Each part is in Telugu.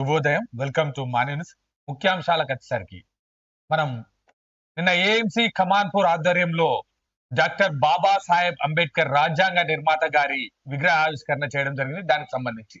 శుభోదయం. వెల్కమ్ టు మా న్యూస్ ముఖ్యాంశాలకు వచ్చేసరికి మనం నిన్న ఏఎంసీ కమాన్పూర్ ఆధ్వర్యంలో డాక్టర్ బాబా సాహెబ్ అంబేద్కర్ రాజ్యాంగ నిర్మాత గారి విగ్రహ ఆవిష్కరణ చేయడం జరిగింది. దానికి సంబంధించి.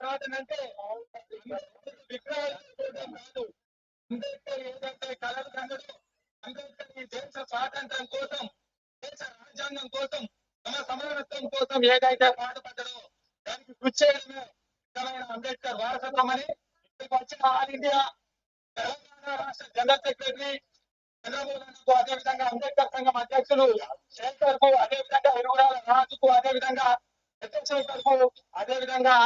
అంటే విగ్రహాలు కాదు. అంబేద్కర్ ఏదైతే కలలు అంబేద్కర్ ఈ దేశ స్వాతంత్రం కోసం దేశ రాజ్యాంగం కోసం మన సమానత్వం కోసం ఏదైతే పాటుపడ్డాడో దానికి కృషి చేయడమే నిజమైన అంబేద్కర్ వారసత్వం అని ఇక్కడికి వచ్చిన ఆల్ ఇండియా తెలంగాణ రాష్ట్ర జనరల్ సెక్రటరీ చంద్రబాబు అదేవిధంగా అంబేద్కర్ సంఘం అధ్యక్షులు శేఖర్కు అదేవిధంగా ఇరుగురాల రాజుకు అదేవిధంగా చంద్రశేఖర్కు అదేవిధంగా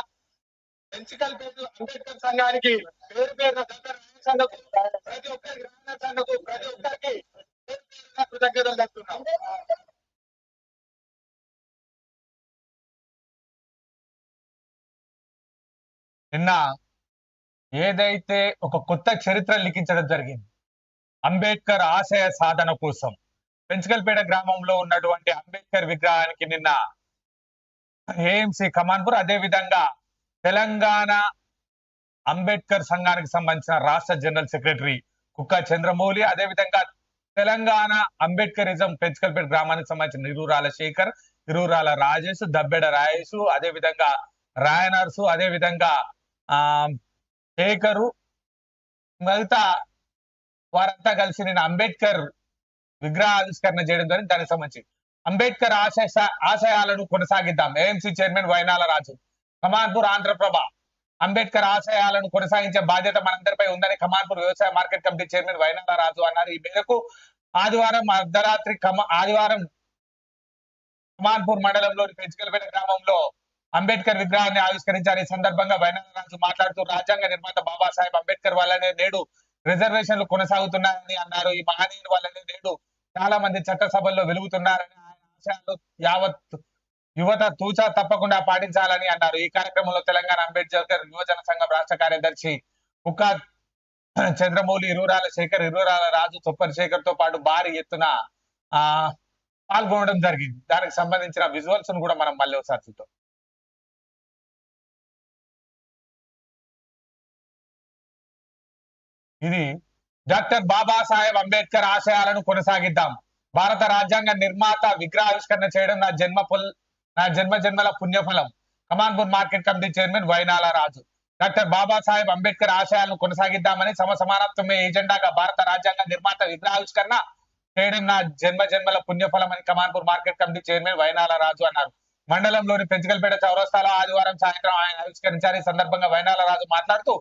పెంచికల్ పేరు అంబేద్కర్ సంఘానికి పేరు పేరు దగ్గర సంఘకు ప్రతి ఒక్కరి గ్రామీణ సంఘకు ప్రతి ఒక్కరికి కృతజ్ఞతలు చెప్తున్నాం నిన్న ఏదైతే ఒక కొత్త చరిత్ర లిఖించడం జరిగింది అంబేద్కర్ ఆశయ సాధన కోసం. పెంచకల్పేట గ్రామంలో ఉన్నటువంటి అంబేద్కర్ విగ్రహానికి నిన్న ఏఎంసీ కమాన్పూర్ అదే విధంగా తెలంగాణ అంబేద్కర్ సంఘానికి సంబంధించిన రాష్ట్ర జనరల్ సెక్రటరీ కుక్క చంద్రమౌళి అదే విధంగా తెలంగాణ అంబేద్కరిజం పెంచుకల్పేట గ్రామానికి సంబంధించిన ఇరూరాల శేఖర్ ఇరూరాల రాజేష్ దబ్బెడ రాజేష్ అదే విధంగా రాయనర్సు అదే విధంగా ఆ శేఖరు మిగతా వారంతా కలిసి నేను అంబేద్కర్ విగ్రహ ఆవిష్కరణ చేయడం ద్వారా దానికి సంబంధించి అంబేద్కర్ ఆశయ ఆశయాలను కొనసాగిద్దాం. AMC chairman Vainala Raju. ఖమాన్పూర్ Andhraprabha. Ambedkar ఆశయాలను కొనసాగించే బాధ్యత మనందరిపై ఉందని ఖమాన్పూర్ వ్యవసాయ market committee chairman Vainala Raju అన్నారు. ఈ మేరకు ఆదివారం అర్ధరాత్రి కమ ఆదివారం ఖమాన్పూర్ మండలంలోని పెంచుకలపేట గ్రామంలో అంబేద్కర్ విగ్రహాన్ని ఆవిష్కరించారు. ఈ సందర్భంగా వైనారాజు మాట్లాడుతూ రాజ్యాంగ నిర్మాత బాబాసాహెబ్ అంబేద్కర్ వల్లనే నేడు రిజర్వేషన్లు కొనసాగుతున్నాయని అన్నారు. ఈ మహనీయుల వల్లనే నేడు చాలా మంది చట్టసభల్లో వెలుగుతున్నారని ఆయన ఆశయాలు యావత్ యువత తూచా తప్పకుండా పాటించాలని అన్నారు. ఈ కార్యక్రమంలో తెలంగాణ అంబేద్కర్ యువజన సంఘం రాష్ట్ర కార్యదర్శి కుక్క చంద్రమౌళి ఇరువురాల శేఖర్ ఇరువురాల రాజు తొప్పరి శేఖర్తో పాటు భారీ ఎత్తున ఆ పాల్గొనడం జరిగింది. దానికి సంబంధించిన విజువల్స్ను కూడా మనం మళ్ళీ ఒకసారి చూద్దాం. ఇది డాక్టర్ బాబాసాహెబ్ అంబేద్కర్ ఆశయాలను కొనసాగిద్దాం. భారత రాజ్యాంగ నిర్మాత విగ్రహావిష్కరణ చేయడం నా జన్మ పుల్ నా జన్మ జన్మల పుణ్యఫలం Kamanpur market committee chairman Vainala Raju doctor Babasaheb Ambedkar ఆశయాలను కొనసాగిద్దామని సమసమానత్వమే ఏజెండాగా భారత రాజ్యాంగ నిర్మాత విగ్రహావిష్కరణ చేయడం నా జన్మ జన్మల పుణ్యఫలం అని Kamanpur market committee chairman Vainala Raju అన్నారు. మండలంలోని పెంచగల్పేట చౌరస్తాలో ఆదివారం సాయంత్రం ఆయన ఆవిష్కరించారు. ఈ సందర్భంగా వైనాల రాజు మాట్లాడుతూ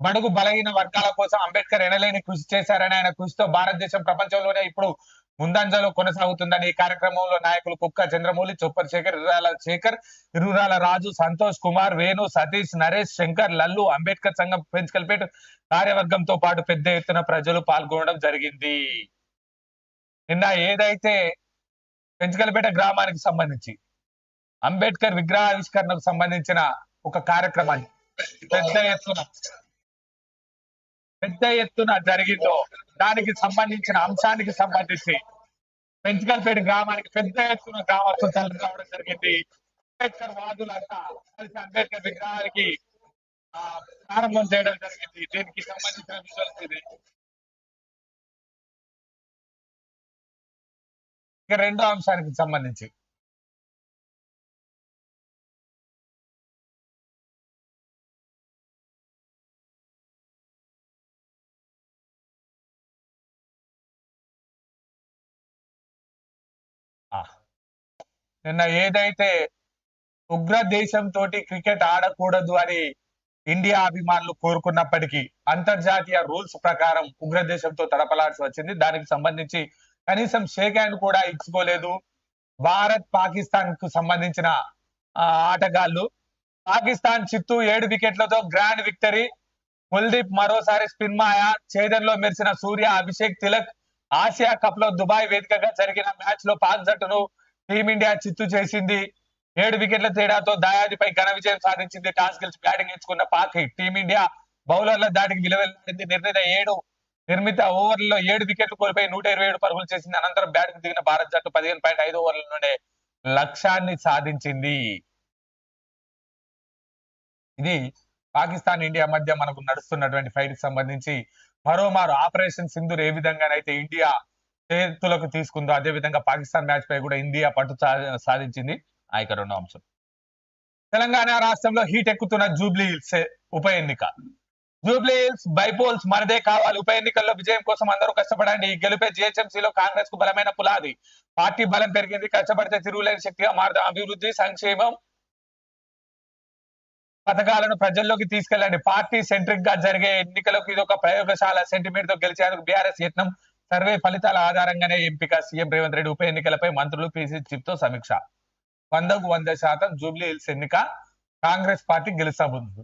బడుగు బలహీన వర్గాల కోసం అంబేద్కర్ ఎనలేని కృషి చేశారని ఆయన కృషితో భారతదేశం ప్రపంచంలోనే ఇప్పుడు ముందంజలో కొనసాగుతుందని ఈ కార్యక్రమంలో నాయకులు కుక్క చంద్రమౌళి చొప్పర్ శేఖర్ ఇరురాల శేఖర్ ఇరురాల రాజు సంతోష్ కుమార్ వేణు సతీష్ నరేష్ శంకర్ లల్లు అంబేద్కర్ సంఘం పెంచుకల్పేట కార్యవర్గంతో పాటు పెద్ద ఎత్తున ప్రజలు పాల్గొనడం జరిగింది. నిన్న ఏదైతే పెంచుకల్పేట గ్రామానికి సంబంధించి అంబేద్కర్ విగ్రహావిష్కరణకు సంబంధించిన ఒక కార్యక్రమాన్ని పెద్ద ఎత్తున పెద్ద ఎత్తున జరిగిందో దానికి సంబంధించిన అంశానికి సంబంధించి పెంచుకల్పేట గ్రామానికి పెద్ద ఎత్తున గ్రామస్తులు తరలి రావడం జరిగింది. అంబేద్కర్ వాదులంతా కలిసి అంబేద్కర్ విగ్రహానికి ప్రారంభం చేయడం జరిగింది. దీనికి సంబంధించిన విజువల్స్ ఇది రెండో అంశానికి సంబంధించి నిన్న ఏదైతే ఉగ్ర దేశంతో క్రికెట్ ఆడకూడదు అని ఇండియా అభిమానులు కోరుకున్నప్పటికీ అంతర్జాతీయ రూల్స్ ప్రకారం ఉగ్ర దేశంతో తడపలాల్సి వచ్చింది. దానికి సంబంధించి కనీసం షేక్ హ్యాండ్ కూడా ఇచ్చుకోలేదు. భారత్ పాకిస్తాన్కు సంబంధించిన ఆటగాళ్ళు. ఆటగాళ్ళు పాకిస్తాన్ చిత్తు ఏడు వికెట్లతో గ్రాండ్ విక్టరీ. కుల్దీప్ మరోసారి స్పిన్ మాయ. చేదన్లో మెరిసిన సూర్య అభిషేక్ తిలక్. ఆసియా కప్లో దుబాయ్ వేదికగా జరిగిన మ్యాచ్లో పాక్ జట్టును టీమిండియా చిత్తు చేసింది. ఏడు వికెట్ల తేడాతో దయాదిపై ఘన విజయం సాధించింది. టాస్ గెలిచి బ్యాటింగ్ ఎంచుకున్న పాక్ టీమిండియా బౌలర్ల దాడికి విలువెల్లింది నిర్ణీత ఏడు నిర్మిత ఓవర్లలో ఏడు వికెట్లు కోల్పోయి నూట ఇరవై ఏడు పరుగులు చేసింది. అనంతరం బ్యాటింగ్ దిగిన భారత్ జట్టు పదిహేను పాయింట్ ఐదు ఓవర్లలోనే లక్ష్యాన్ని సాధించింది. ఇది పాకిస్తాన్ ఇండియా మధ్య మనకు నడుస్తున్నటువంటి ఫైట్కి సంబంధించి మరోమారు ఆపరేషన్ సింధూర్ ఏ విధంగానైతే ఇండియా చేతులకు తీసుకుందో అదే విధంగా పాకిస్తాన్ మ్యాచ్ పై కూడా ఇండియా పట్టు సాధించింది ఆ యొక్క రెండో అంశం. తెలంగాణ రాష్ట్రంలో హీట్ ఎక్కుతున్న జూబ్లీ హిల్స్ ఉప ఎన్నిక. జూబ్లీ హిల్స్ బైపోల్స్ మనదే కావాలి. ఉప ఎన్నికల్లో విజయం కోసం అందరూ కష్టపడండి. ఈ గెలుపే జిహెచ్ఎంసీలో కాంగ్రెస్కు బలమైన పులాది. పార్టీ బలం పెరిగింది. కష్టపడితే తిరుగులేని శక్తిగా మారుతాం. అభివృద్ధి సంక్షేమం పథకాలను ప్రజల్లోకి తీసుకెళ్ళండి. పార్టీ సెంట్రిక్గా జరిగే ఎన్నికలకు ఇది ఒక ప్రయోగశాల. సెంటిమెంట్తో గెలిచేందుకు బీఆర్ఎస్ యత్నం సర్వే ఫలితాల ఆధారంగానే ఎంపిక సీఎం రేవంత్ రెడ్డి ఉప ఎన్నికలపై మంత్రులు పీసీ చిప్తో సమీక్ష. వందకు వంద శాతం జూబ్లీ హిల్స్ ఎన్నిక కాంగ్రెస్ పార్టీ గెలుస్తాబోతుంది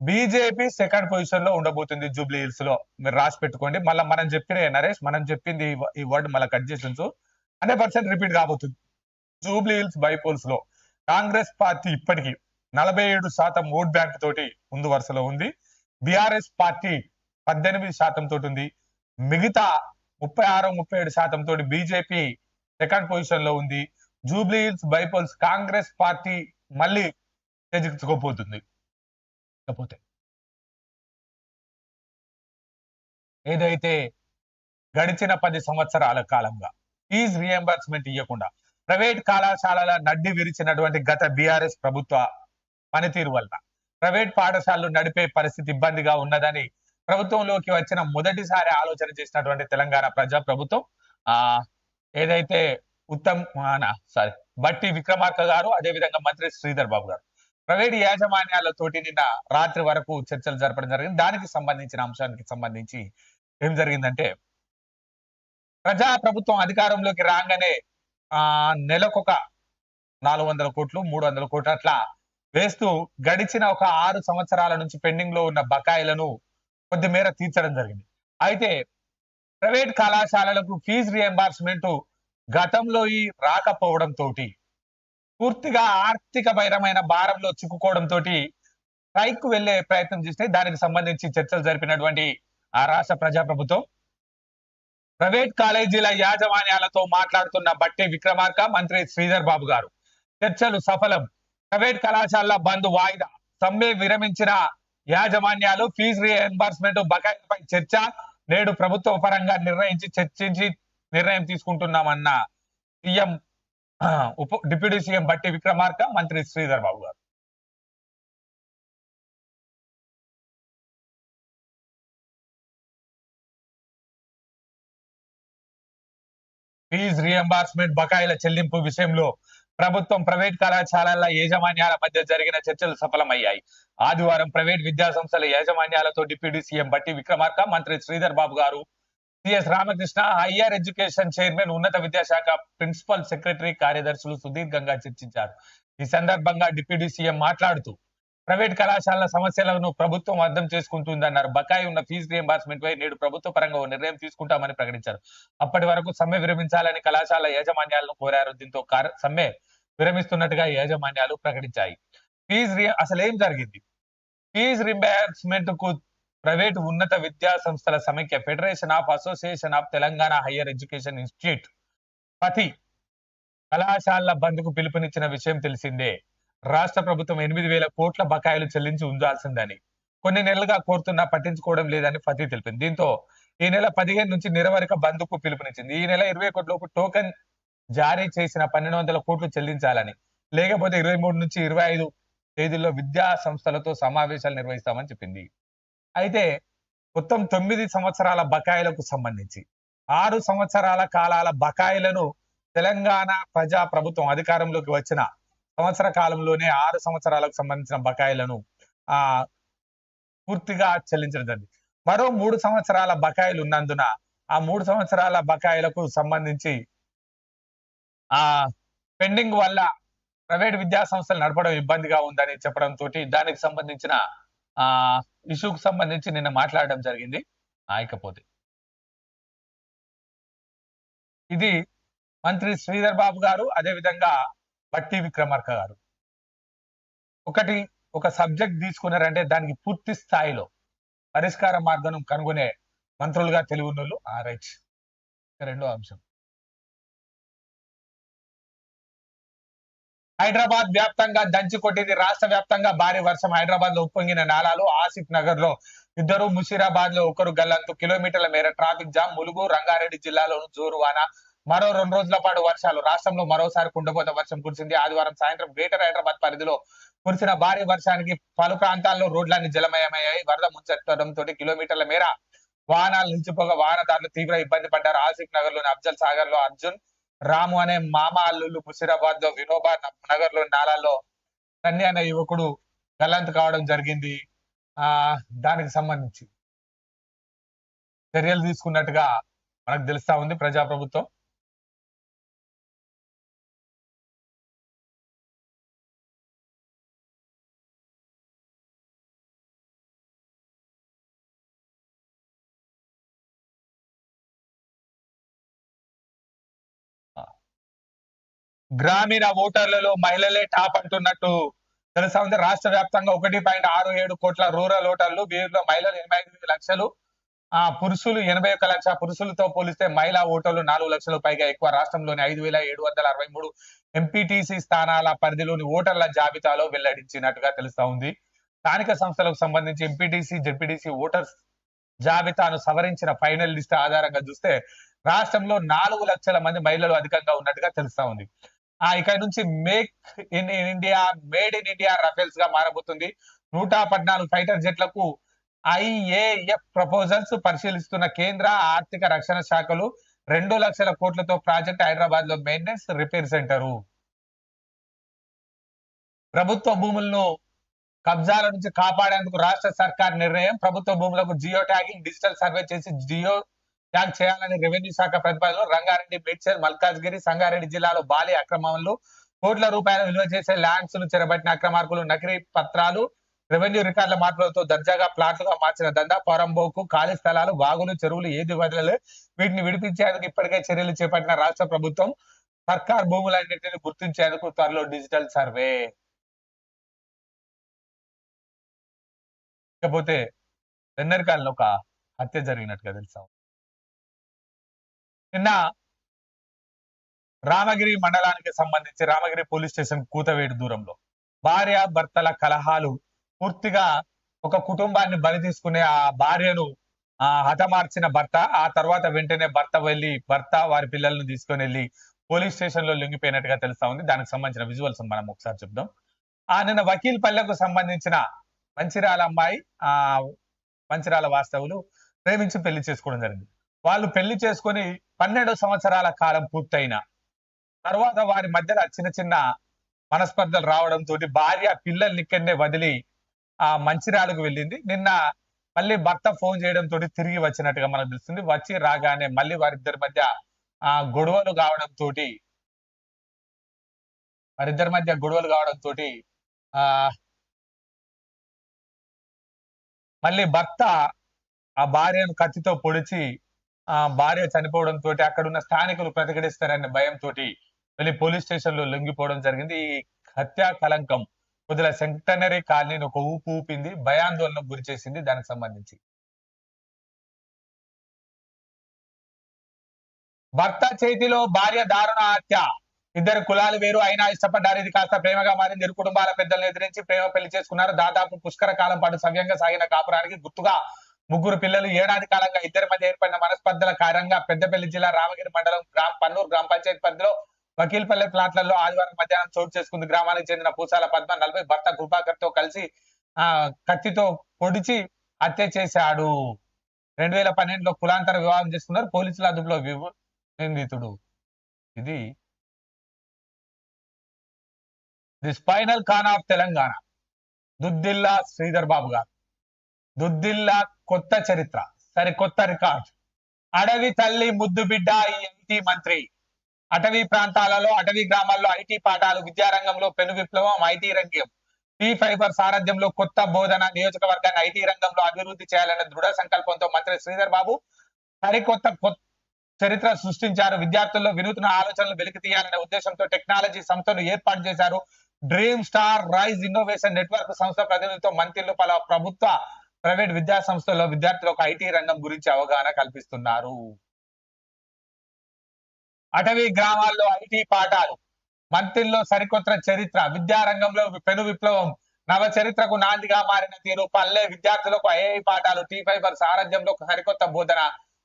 బీజేపీ సెకండ్ పొజిషన్లో ఉండబోతుంది జూబ్లీ హిల్స్లో మీరు రాసి పెట్టుకోండి. మళ్ళీ మనం చెప్పిన నరేష్ మనం చెప్పింది ఈ వర్డ్ మళ్ళీ కట్ చేసి హండ్రెడ్ పర్సెంట్ రిపీట్ కాబోతుంది. జూబ్లీ హిల్స్ బైపోల్స్లో కాంగ్రెస్ పార్టీ ఇప్పటికీ నలభై ఏడు శాతం ఓట్ బ్యాంక్ తోటి ముందు వరుసలో ఉంది. బీఆర్ఎస్ పార్టీ పద్దెనిమిది శాతం తోటి ఉంది. మిగతా ముప్పై ఆరు ముప్పై ఏడు శాతం తోటి బీజేపీ సెకండ్ పొజిషన్లో ఉంది. జూబ్లీ హిల్స్ బైపోల్స్ కాంగ్రెస్ పార్టీ మళ్ళీ తెచ్చుకోపోతుంది కాకపోతే ఏదైతే గడిచిన పది సంవత్సరాల కాలంగా ఫీజ్ రియంబర్స్మెంట్ ఇవ్వకుండా ప్రైవేట్ కళాశాలల నడ్డి విరిచినటువంటి గత బీఆర్ఎస్ ప్రభుత్వ పనితీరు వలన ప్రైవేట్ పాఠశాలలు నడిపే పరిస్థితి ఇబ్బందిగా ఉన్నదని ప్రభుత్వంలోకి వచ్చిన మొదటిసారి ఆలోచన చేసినటువంటి తెలంగాణ ప్రజా ప్రభుత్వం ఆ ఏదైతే ఉత్తమ్ సారీ బట్టి విక్రమార్క గారు అదేవిధంగా మంత్రి శ్రీధర్ బాబు గారు. ప్రైవేట్ యాజమాన్యాలతోటి నిన్న రాత్రి వరకు చర్చలు జరపడం జరిగింది. దానికి సంబంధించిన అంశానికి సంబంధించి ఏం జరిగిందంటే ప్రజా ప్రభుత్వం అధికారంలోకి రాగానే ఆ నెలకొక నాలుగు వందల కోట్లు మూడు వందల కోట్లు అట్లా వేస్తూ గడిచిన ఒక ఆరు సంవత్సరాల నుంచి పెండింగ్లో ఉన్న బకాయిలను కొద్ది మేర తీర్చడం జరిగింది. అయితే ప్రైవేట్ కళాశాలలకు ఫీజు రియంబర్స్మెంట్ గతంలో ఈ రాకపోవడం తోటి పూర్తిగా ఆర్థిక పరమైన భారంలో చిక్కుకోవడం తోటి స్ట్రైక్ వెళ్ళే ప్రయత్నం చేస్తే దానికి సంబంధించి చర్చలు జరిపినటువంటి ఆ రాష్ట్ర ప్రజాప్రభుత్వం. ప్రైవేట్ కాలేజీల యాజమాన్యాలతో మాట్లాడుతున్న బట్టి విక్రమార్క మంత్రి శ్రీధర్ బాబు గారు చర్చలు సఫలం. ప్రైవేట్ కళాశాలల బంద్ వాయిదా. సమ్మె విరమించిన యాజమాన్యాలు ఫీజు రీఎంబర్స్మెంట్ బకాయిలపై చర్చ నేడు ప్రభుత్వ పరంగా నిర్ణయించి చర్చించి నిర్ణయం తీసుకుంటున్నామన్న సీఎం ఉప డిప్యూటీ సీఎం బట్టి విక్రమార్క మంత్రి శ్రీధర్ బాబు గారు. ఫీజు రియంబర్స్మెంట్ బకాయిల చెల్లింపు విషయంలో ప్రభుత్వం ప్రైవేట్ కళాశాలల యాజమాన్యాల మధ్య జరిగిన చర్చలు సఫలమయ్యాయి. ఆదివారం ప్రైవేట్ విద్యా సంస్థల యాజమాన్యాలతో డిప్యూటీ సీఎం బట్టి విక్రమార్క మంత్రి Sridhar Babu garu CS Ramakrishna higher education chairman ఉన్నత విద్యాశాఖ ప్రిన్సిపల్ సెక్రటరీ కార్యదర్శులు సుదీర్ఘంగా చర్చించారు. ఈ సందర్భంగా డిప్యూటీ సీఎం మాట్లాడుతూ ప్రైవేట్ కళాశాలల సమస్యలను ప్రభుత్వం అర్థం చేసుకుంటుందన్నారు. బకాయి ఉన్న ఫీజు రియంబర్స్మెంట్ పై నేడు ప్రభుత్వ పరంగా ఓ నిర్ణయం తీసుకుంటామని ప్రకటించారు. అప్పటి వరకు సమ్మె విరమించాలని కళాశాల యాజమాన్యాలను కోరారు. దీంతో సమ్మె విరమిస్తున్నట్టుగా యాజమాన్యాలు ప్రకటించాయి. ఫీజు రి- అసలు ఏం జరిగింది? ఫీజు రింబర్స్మెంట్కు ప్రైవేట్ ఉన్నత విద్యా సంస్థల సమైక్య federation of association of Telangana higher education institute పతి కళాశాలల బంద్కు పిలుపునిచ్చిన విషయం తెలిసిందే. రాష్ట్ర ప్రభుత్వం ఎనిమిది వేల కోట్ల బకాయిలు చెల్లించి ఉంచాల్సిందని కొన్ని నెలలుగా కోరుతున్నా పట్టించుకోవడం లేదని ఫతీ తెలిపింది. దీంతో ఈ నెల పదిహేను నుంచి నిరవరిక బంద్కు పిలుపునిచ్చింది. ఈ నెల ఇరవై ఒకటిలోపు టోకెన్ జారీ చేసిన పన్నెండు వందల కోట్లు చెల్లించాలని లేకపోతే ఇరవై మూడు నుంచి ఇరవై ఐదు తేదీల్లో విద్యా సంస్థలతో సమావేశాలు నిర్వహిస్తామని చెప్పింది. అయితే మొత్తం తొమ్మిది సంవత్సరాల బకాయిలకు సంబంధించి ఆరు సంవత్సరాల కాలాల బకాయిలను తెలంగాణ ప్రజా ప్రభుత్వం అధికారంలోకి వచ్చిన సంవత్సర కాలంలోనే ఆరు సంవత్సరాలకు సంబంధించిన బకాయిలను ఆ పూర్తిగా చెల్లించడం జరిగింది. మరో మూడు సంవత్సరాల బకాయిలు ఉన్నందున ఆ మూడు సంవత్సరాల బకాయిలకు సంబంధించి ఆ పెండింగ్ వల్ల ప్రైవేట్ విద్యా సంస్థలు నడపడం ఇబ్బందిగా ఉందని చెప్పడం తోటి దానికి సంబంధించిన ఆ ఇష్యూకి సంబంధించి నిన్న మాట్లాడడం జరిగింది. ఇకపోతే ఇది మంత్రి శ్రీధర్ బాబు గారు అదే విధంగా బట్టి విక్రమార్క గారు. ఒకటి ఒక సబ్జెక్ట్ తీసుకున్నారంటే దానికి పూర్తి స్థాయిలో పరిష్కార మార్గం కనుగొనే మంత్రులుగా తెలివి ఉన్నోళ్ళు ఆ రెండో అంశం. హైదరాబాద్ వ్యాప్తంగా దంచి కొట్టింది రాష్ట్ర వ్యాప్తంగా భారీ వర్షం. హైదరాబాద్లో ఉప్పొంగిన నాలాలు ఆసిఫ్ నగర్లో ఇద్దరు ముషీరాబాద్లో ఒకరు గల్లంతు. కిలోమీటర్ల మేర ట్రాఫిక్ జామ్. ములుగు రంగారెడ్డి జిల్లాలోను జోరు వాన మరో రెండు రోజుల పాటు వర్షాలు. రాష్ట్రంలో మరోసారి కుండపోత వర్షం కురిసింది. ఆదివారం సాయంత్రం గ్రేటర్ హైదరాబాద్ పరిధిలో కురిసిన భారీ వర్షానికి పలు ప్రాంతాల్లో రోడ్లన్నీ జలమయమయ్యాయి. వరద ముంచెత్తడంతో కిలోమీటర్ల మేర వాహనాలు నిలిచిపోగా వాహనదారులు తీవ్ర ఇబ్బంది పడ్డారు. ఆసిఫ్ నగర్లోని అఫ్జల్ సాగర్లో అర్జున్ రాము అనే మామ అల్లుళ్ళు ముషిరాబాద్లో వినోబా నగర్లోని నాలాల్లో సన్ని అనే యువకుడు గల్లంతు కావడం జరిగింది. ఆ దానికి సంబంధించి చర్యలు తీసుకున్నట్టుగా మనకు తెలుస్తా ఉంది ప్రజాప్రభుత్వం. గ్రామీణ ఓటర్లలో మహిళలే టాప్ అంటున్నట్టు తెలుసా ఉంది. రాష్ట్ర వ్యాప్తంగా ఒకటి పాయింట్ ఆరు ఏడు కోట్ల రూరల్ ఓటర్లు వీరిలో మహిళలు ఎనభై ఐదు లక్షలు ఆ పురుషులు ఎనభై ఒక్క లక్ష పురుషులతో పోలిస్తే మహిళా ఓటర్లు నాలుగు లక్షలు పైగా ఎక్కువ రాష్ట్రంలోని ఐదు వేల ఏడు వందల అరవై మూడు ఎంపీటీసీ స్థానాల పరిధిలోని ఓటర్ల జాబితాలో వెల్లడించినట్టుగా తెలుస్తా ఉంది. స్థానిక సంస్థలకు సంబంధించి ఎంపీటీసీ జెడ్పీటీసీ ఓటర్స్ జాబితాను సవరించిన ఫైనల్ లిస్ట్ ఆధారంగా చూస్తే రాష్ట్రంలో నాలుగు లక్షల మంది మహిళలు అధికంగా ఉన్నట్టుగా తెలుస్తా ఉంది. ఇక నుంచి make in India made in India రఫేల్స్గా మారబోతుంది. నూట పద్నాలుగు ఫైటర్ జెట్లకు ఐఏఎఫ్ ప్రపోజల్స్ పరిశీలిస్తున్న కేంద్ర ఆర్థిక రక్షణ శాఖలు రెండు లక్షల కోట్లతో ప్రాజెక్ట్ హైదరాబాద్లో మెయింటెనెన్స్ రిపేర్ సెంటరు ప్రభుత్వ భూములను కబ్జాల నుంచి కాపాడేందుకు రాష్ట్ర సర్కార్ నిర్ణయం. ప్రభుత్వ భూములకు జియో ట్యాగింగ్ డిజిటల్ సర్వే చేసి జియో ట్యాగ్ చేయాలని రెవెన్యూ శాఖ ప్రతిపాదనలు రంగారెడ్డి మేడ్చల్ మల్కాజ్గిరి సంగారెడ్డి జిల్లాలో బాలి అక్రమంలో కోట్ల రూపాయలు విలువ చేసే ల్యాండ్స్ను చెరబట్టిన అక్రమార్కులు నకిలీ పత్రాలు రెవెన్యూ రికార్డుల మార్పులతో దర్జాగా ప్లాట్లుగా మార్చిన దందా పొరంబోకు ఖాళీ స్థలాలు వాగులు చెరువులు ఏది వదలలే వీటిని విడిపించేందుకు ఇప్పటికే చర్యలు చేపట్టిన రాష్ట్ర ప్రభుత్వం సర్కార్ భూములన్నింటినీ గుర్తించేందుకు త్వరలో డిజిటల్ సర్వే. ఇకపోతే వెన్నరికాల్లో ఒక హత్య జరిగినట్టుగా తెలుసా? నిన్న రామగిరి మండలానికి సంబంధించి రామగిరి పోలీస్ స్టేషన్ కూతవేడు దూరంలో భార్య భర్తల కలహాలు పూర్తిగా ఒక కుటుంబాన్ని బలి తీసుకునే ఆ భార్యను ఆ హతమార్చిన భర్త ఆ తర్వాత వెంటనే భర్త వెళ్ళి భర్త వారి పిల్లలను తీసుకొని వెళ్ళి పోలీస్ స్టేషన్లో లొంగిపోయినట్టుగా తెలుస్తా ఉంది. దానికి సంబంధించిన విజువల్స్ మనం ఒకసారి చెప్దాం. ఆ నిన్న వకీల్ పల్లెకు సంబంధించిన మంచిరాల అమ్మాయి ఆ మంచిరాల వాస్తవులు ప్రేమించి పెళ్ళి చేసుకోవడం జరిగింది. వాళ్ళు పెళ్ళి చేసుకొని పన్నెండు సంవత్సరాల కాలం పూర్తయిన తర్వాత వారి మధ్యలో చిన్న చిన్న మనస్పర్ధలు రావడం తోటి భార్య పిల్లల్ని ఇక్కడనే వదిలి ఆ మంచిర్యాలకు వెళ్ళింది. నిన్న మళ్ళీ భర్త ఫోన్ చేయడం తోటి తిరిగి వచ్చినట్టుగా మనకు తెలుస్తుంది. వచ్చి రాగానే మళ్ళీ వారిద్దరి మధ్య ఆ గొడవలు కావడం తోటి వారిద్దరి మధ్య గొడవలు కావడం తోటి ఆ మళ్ళీ భర్త ఆ భార్యను కత్తితో పొడిచి ఆ భార్య చనిపోవడం తోటి అక్కడ ఉన్న స్థానికులు ప్రతిఘటిస్తారనే భయంతో వెళ్ళి పోలీస్ స్టేషన్లో లొంగిపోవడం జరిగింది. ఈ హత్యా కలంకం కొద్దిగా సెంటనరీ కాలనీని ఒక ఊపు ఊపింది భయాందోళనకు గురి చేసింది దానికి సంబంధించి. భర్త చేతిలో భార్య దారుణ హత్య. ఇద్దరు కులాలు వేరు అయినా ఇష్టపడ్డారు ఇది కాస్త ప్రేమగా మారింది. ఇరు కుటుంబాల పెద్దలను ఎదిరించి ప్రేమ పెళ్ళి చేసుకున్నారు. దాదాపు పుష్కర కాలం పాటు సవ్యంగా సాగిన కాపురానికి గుర్తుగా ముగ్గురు పిల్లలు ఏడాది కాలంగా ఇద్దరి మధ్య ఏర్పడిన మనస్పర్ధల కారణంగా పెద్దపల్లి జిల్లా రామగిరి మండలం గ్రామ పన్నూరు గ్రామ పంచాయతీ పరిధిలో వకీల్పల్లె ప్లాట్లలో ఆదివారం మధ్యాహ్నం చోటు చేసుకుంది. గ్రామానికి చెందిన పూసాల పద్మ నలభై భర్త కృపాకర్తో కలిసి ఆ కత్తితో పొడిచి హత్య చేశాడు. రెండు వేల పన్నెండులో కులాంతర వివాహం చేసుకున్నారు. పోలీసుల అదుపులో నిందితుడు. ఇది the spinal Khan of Telangana. Duddilla Sridhar Babu garu. Duddilla కొత్త చరిత్ర. సరి కొత్త రికార్డ్. అడవి తల్లి ముద్దు బిడ్డ ఈ ఐటీ మంత్రి. అటవీ ప్రాంతాలలో అటవీ గ్రామాల్లో ఐటీ పాఠాలు విద్యారంగంలో పెను విప్లవం ఐటీ రంగం. టీ ఫైబర్ సారథ్యంలో కొత్త బోధన నియోజకవర్గాన్ని ఐటీ రంగంలో అభివృద్ధి చేయాలనే దృఢ సంకల్పంతో మంత్రి శ్రీధర్ బాబు సరికొత్త కొత్త చరిత్ర సృష్టించారు. విద్యార్థుల్లో వినూత్న ఆలోచనలు వెలికి తీయాలనే ఉద్దేశంతో టెక్నాలజీ సంస్థను ఏర్పాటు చేశారు. Dream star rise innovation network సంస్థ ప్రతినిధులతో మంత్రులు పలు ప్రభుత్వ ప్రైవేట్ విద్యా సంస్థల్లో విద్యార్థులకు ఐటీ రంగం గురించి అవగాహన కల్పిస్తున్నారు. అటవీ గ్రామాల్లో ఐటీ పాఠాలు మంత్రిల్లో సరికొత్త చరిత్ర విద్యారంగంలో పెను విప్లవం నవ చరిత్రకు నాందిగా మారిన తీరు పల్లె విద్యార్థులకు ఐఐ పాఠాలు టీ ఫైబర్ సారథ్యంలో సరికొత్త బోధన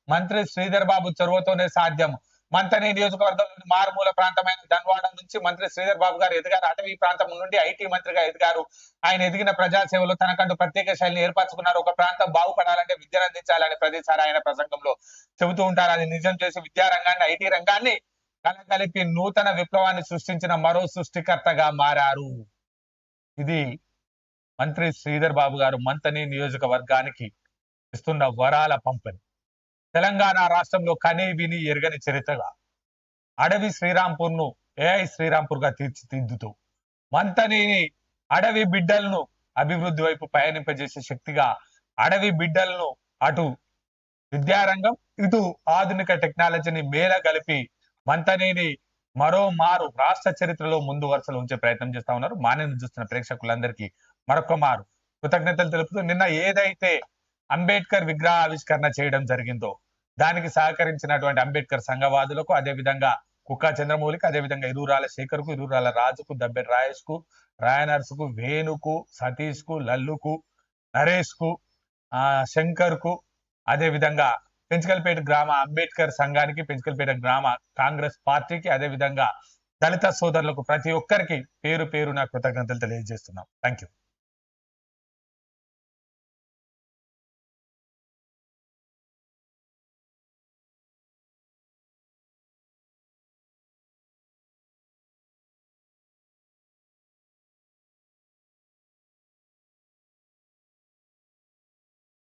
మంత్రి శ్రీధర్ బాబు చొరవతోనే సాధ్యం. మంతని నియోజకవర్గంలోని మారుమూల ప్రాంతమైన ధన్వాడ నుంచి మంత్రి శ్రీధర్ బాబు గారు ఎదిగారు. అటవీ ప్రాంతం నుండి ఐటీ మంత్రిగా ఎదిగారు. ఆయన ఎదిగిన ప్రజాసేవలో తనకంటూ ప్రత్యేక శైలిని ఏర్పరచుకున్నారు. ఒక ప్రాంతం బాగుపడాలంటే విద్యను అందించాలని ప్రతిసారి ఆయన ప్రసంగంలో చెబుతూ ఉంటారు. అది నిజం చేసి విద్యారంగాన్ని ఐటీ రంగాన్ని కలగలిపి నూతన విప్లవాన్ని సృష్టించిన మరో సృష్టికర్తగా మారారు. ఇది మంత్రి శ్రీధర్ బాబు గారు మంతని నియోజకవర్గానికి ఇస్తున్న వరాల పంపిణీ. తెలంగాణ రాష్ట్రంలో కనే విని ఎరగని చరిత్రగా అడవి శ్రీరాంపూర్ను ఏఐ శ్రీరాంపూర్గా తీర్చిదిద్దుతూ మంతనేని అడవి బిడ్డలను అభివృద్ధి వైపు పయనింపజేసే శక్తిగా అడవి బిడ్డలను అటు విద్యారంగం ఇటు ఆధునిక టెక్నాలజీని మేల కలిపి మంతనేని మరో మారు రాష్ట్ర చరిత్రలో ముందు వరుసలో ఉంచే ప్రయత్నం చేస్తా ఉన్నారు. మానేని చూస్తున్న ప్రేక్షకులందరికీ మరొక మారు. కృతజ్ఞతలు తెలుపుతూ నిన్న ఏదైతే అంబేద్కర్ విగ్రహ ఆవిష్కరణ చేయడం జరిగిందో దానికి సహకరించినటువంటి అంబేద్కర్ సంఘవాదులకు అదే విధంగా కుక్కా చంద్రమౌళికి అదే విధంగా శేఖర్కు శేఖర్కు రాజుకు దబ్బె రాయేష్కు కు వేణుకు సతీష్కు లల్లుకు నరేష్కు అదేవిధంగా శంకర్కు అదే విధంగా పెంచకల్పేట గ్రామ అంబేద్కర్ సంఘానికి పెంచకల్పేట గ్రామ కాంగ్రెస్ పార్టీకి అదే విధంగా దళిత సోదరులకు ప్రతి ఒక్కరికి పేరు పేరు కృతజ్ఞతలు తెలియజేస్తున్నాం. Thank you